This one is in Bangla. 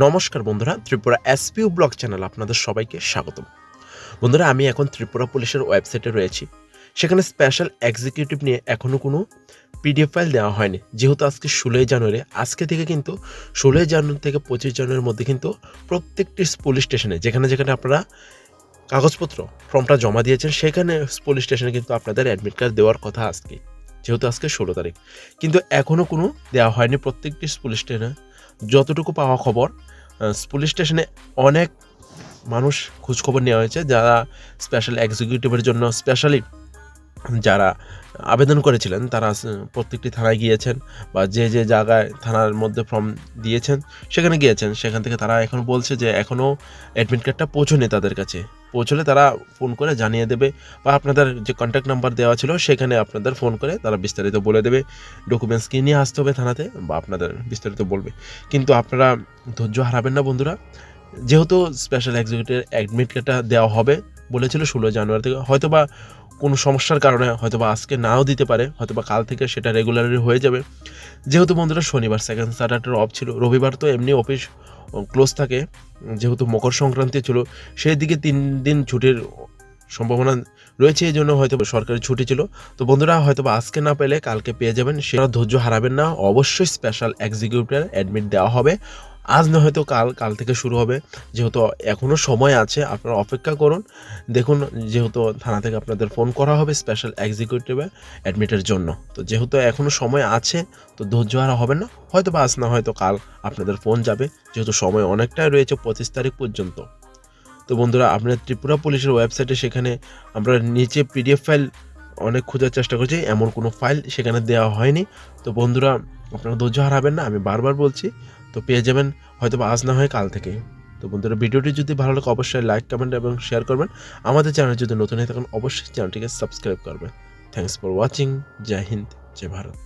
নমস্কার বন্ধুরা, ত্রিপুরা এসপিউ ব্লগ চ্যানেল আপনাদের সবাইকে স্বাগতম। বন্ধুরা, আমি এখন ত্রিপুরা পুলিশের ওয়েবসাইটে রয়েছি। সেখানে স্পেশাল এক্সিকিউটিভ নিয়ে এখনও কোনো পিডিএফ ফাইল দেওয়া হয়নি। যেহেতু আজকে ষোলোই জানুয়ারি, আজকে থেকে কিন্তু ষোলোই জানুয়ারি থেকে পঁচিশ জানুয়ারির মধ্যে কিন্তু প্রত্যেকটি পুলিশ স্টেশনে যেখানে যেখানে আপনারা কাগজপত্র, ফর্মটা জমা দিয়েছেন, সেখানে পুলিশ স্টেশনে কিন্তু আপনাদের অ্যাডমিট কার্ড দেওয়ার কথা আজকে, যেহেতু আজকে ষোলো তারিখ। কিন্তু এখনও কোনো দেওয়া হয়নি প্রত্যেকটি পুলিশ স্টেশনে যতটুকু পাওয়া খবর পুলিশ স্টেশনে অনেক মানুষ খোঁজখবর নেওয়া হয়েছে যারা স্পেশাল এক্সিকিউটিভের জন্য স্পেশালি যারা আবেদন করেছিলেন, তারা প্রত্যেকটি থানায় গিয়েছেন বা যে যে জায়গায় থানার মধ্যে ফর্ম দিয়েছেন, সেখানে গিয়েছেন। সেখান থেকে তারা এখন বলছে যে এখনও অ্যাডমিট কার্ডটা পৌঁছয়নি তাদের কাছে। পৌঁছলে তারা ফোন করে জানিয়ে দেবে বা আপনাদের যে কন্ট্যাক্ট নাম্বার দেওয়া ছিল সেখানে আপনাদের ফোন করে তারা বিস্তারিত বলে দেবে। ডকুমেন্টস কি নিয়ে আসতে হবে থানাতে বা আপনাদের বিস্তারিত বলবে। কিন্তু আপনারা ধৈর্য হারাবেন না বন্ধুরা। যেহেতু স্পেশাল এক্সিকিউটিভ অ্যাডমিট কার্ডটা দেওয়া হবে বলেছিল ষোলো জানুয়ারি থেকে। হয়তো বা কোনো সমস্যার কারণে হয়তো বা আজকে নাও দিতে পারে হয়তো বা কাল থেকে সেটা রেগুলারলি হয়ে যাবে। যেহেতু বন্ধুরা শনিবার সেকেন্ড স্যাটারডে অফ ছিল, রবিবার তো এমনি অফিস ক্লোজ থাকে, যেহেতু মকর সংক্রান্তি ছিল, সেই দিকে তিন দিন ছুটির সম্ভাবনা রয়েছে, এই জন্য হয়তো সরকারি ছুটি ছিল। তো বন্ধুরা, হয়তো আজকে না পেলে কালকে পেয়ে যাবেন, সেটা ধৈর্য হারাবেন না। অবশ্যই স্পেশাল এক্সিকিউটিভ অ্যাডমিট দেওয়া হবে। আজ না হয়তো কাল কাল থেকে শুরু হবে। যেহেতু এখনও সময় আছে, আপনারা অপেক্ষা করুন। দেখুন, যেহেতু থানা থেকে আপনাদের ফোন করা হবে স্পেশাল এক্সিকিউটিভে অ্যাডমিটের জন্য। তো যেহেতু এখনও সময় আছে, তো ধৈর্য হারা হবে না। হয়তো বা আজ না, হয়তো কাল আপনাদের ফোন যাবে। যেহেতু সময় অনেকটাই রয়েছে পঁচিশ তারিখ পর্যন্ত। তো বন্ধুরা, আপনার ত্রিপুরা পুলিশের ওয়েবসাইটে সেখানে আমরা নিচে পিডিএফ ফাইল অনেক খোঁজার চেষ্টা করছি। এমন কোনো ফাইল সেখানে দেওয়া হয়নি। তো বন্ধুরা আপনারা ধৈর্য হারাবেন না, আমি বারবার বলছি, তো পেয়ে যাবেন হয়তো আজ না হয় কাল থেকে। তো বন্ধুরা, ভিডিওটি যদি ভালো লাগে, অবশ্যই লাইক কমেন্ট এবং শেয়ার করবেন। আমাদের চ্যানেল যদি নতুন হয়ে থাকেন, অবশ্যই চ্যানেলটিকে সাবস্ক্রাইব করবেন। থ্যাংকস ফর ওয়াচিং জয় হিন্দ জয় ভারত